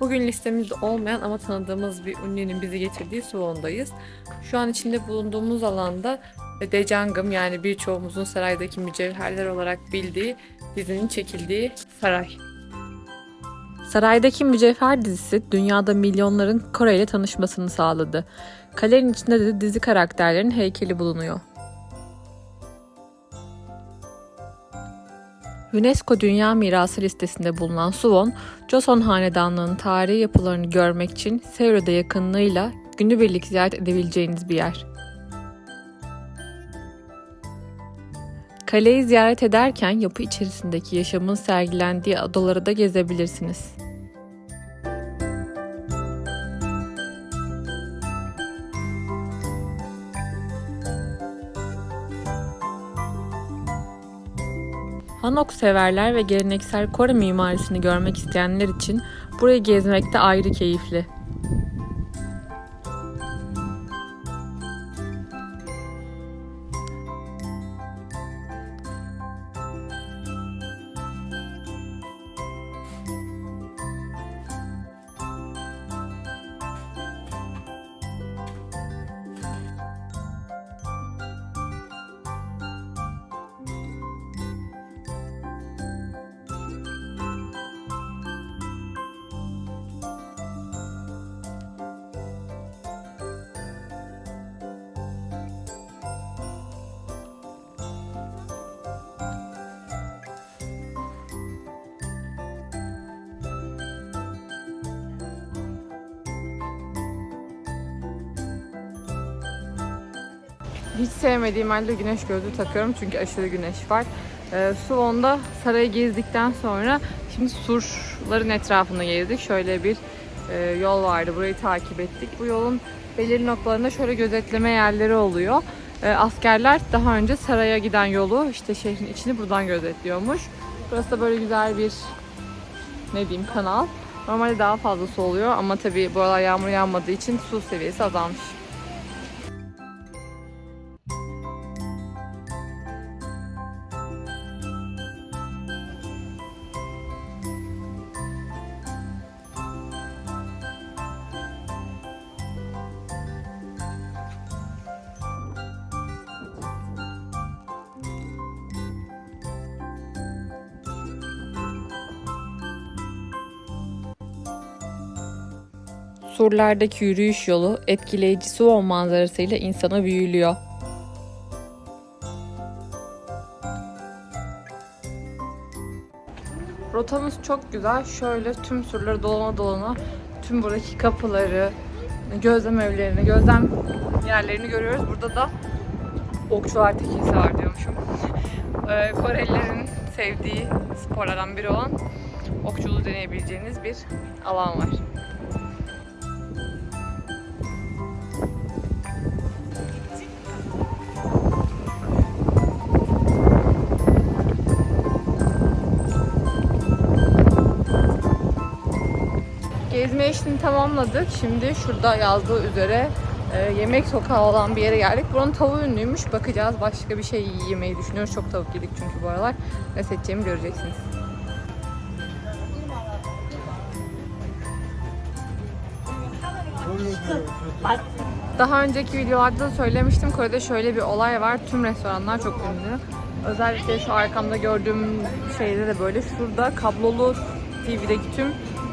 Bugün listemizde olmayan ama tanıdığımız bir ünlünün bizi getirdiği Suwon'dayız. Şu an içinde bulunduğumuz alanda Dejangım yani birçoğumuzun saraydaki mücevherler olarak bildiği dizinin çekildiği saray. Saraydaki Mücevher dizisi dünyada milyonların Kore ile tanışmasını sağladı. Kalenin içinde de dizi karakterlerin heykeli bulunuyor. UNESCO Dünya Mirası listesinde bulunan Suwon, Joseon Hanedanlığı'nın tarihi yapılarını görmek için Seul'de yakınlığıyla günübirlik ziyaret edebileceğiniz bir yer. Kaleyi ziyaret ederken yapı içerisindeki yaşamın sergilendiği adaları da gezebilirsiniz. Hanok severler ve geleneksel Kore mimarisini görmek isteyenler için burayı gezmek de ayrı keyifli. Hiç sevmediğim halde güneş gözlüğü takıyorum çünkü aşırı güneş var. Ee, Suwon'da sarayı gezdikten sonra şimdi surların etrafını gezdik. Şöyle bir e, yol vardı. Burayı takip ettik. Bu yolun belirli noktalarında şöyle gözetleme yerleri oluyor. Ee, askerler daha önce saraya giden yolu işte şehrin içini buradan gözetliyormuş. Burası da böyle güzel bir ne diyeyim kanal. Normalde daha fazla su oluyor ama tabii bu aralar yağmur yağmadığı için su seviyesi azalmış. Surlardaki yürüyüş yolu etkileyici Suwon manzarasıyla insana büyülüyor. Rotamız çok güzel. Şöyle tüm surları dolana dolana tüm buradaki kapıları, gözlem evlerini, gözlem yerlerini görüyoruz. Burada da okçular tekisi var diyormuşum. Ee, Korelilerin sevdiği sporlardan biri olan okçuluğu deneyebileceğiniz bir alan var. Gezme işini tamamladık. Şimdi şurada yazdığı üzere e, yemek sokağı olan bir yere geldik. Buranın tavuğu ünlüymüş. Bakacağız. Başka bir şey yemeyi düşünüyoruz. Çok tavuk yedik çünkü bu aralar. Ne seçeceğimi göreceksiniz. Daha önceki videolarda da söylemiştim. Kore'de şöyle bir olay var. Tüm restoranlar çok ünlü. Özellikle şu arkamda gördüğüm şeyde de böyle. Şurada kablolu TV'deki tüm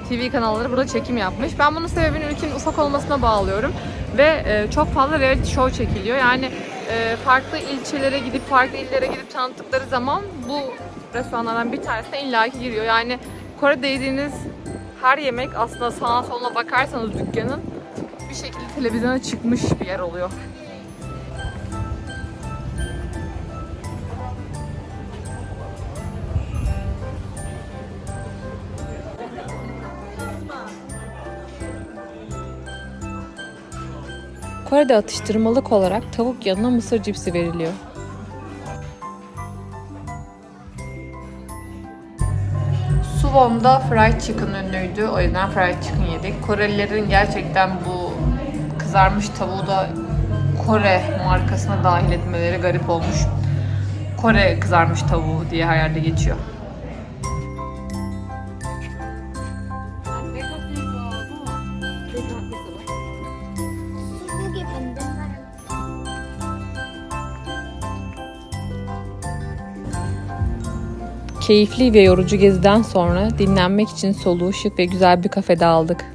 TV kanalları burada çekim yapmış. Ben bunun sebebini ülkenin ufak olmasına bağlıyorum. Ve e, çok fazla reality show çekiliyor. Yani e, farklı ilçelere gidip, farklı illere gidip tanıttıkları zaman bu restoranlardan bir tanesine illaki giriyor. Yani Kore'de yediğiniz her yemek aslında sağa soluna bakarsanız dükkanın bir şekilde televizyona çıkmış bir yer oluyor. Kore'de atıştırmalık olarak tavuk yanına mısır cipsi veriliyor. Suwon'da fried chicken ünlüydü. O yüzden fried chicken yedik. Korelilerin gerçekten bu kızarmış tavuğu da Kore markasına dahil etmeleri garip olmuş. Kore kızarmış tavuğu diye her yerde geçiyor. Keyifli ve yorucu geziden sonra dinlenmek için soluğu şık ve güzel bir kafede aldık.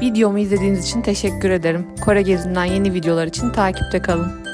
Videomu izlediğiniz için teşekkür ederim. Kore gezinden yeni videolar için takipte kalın.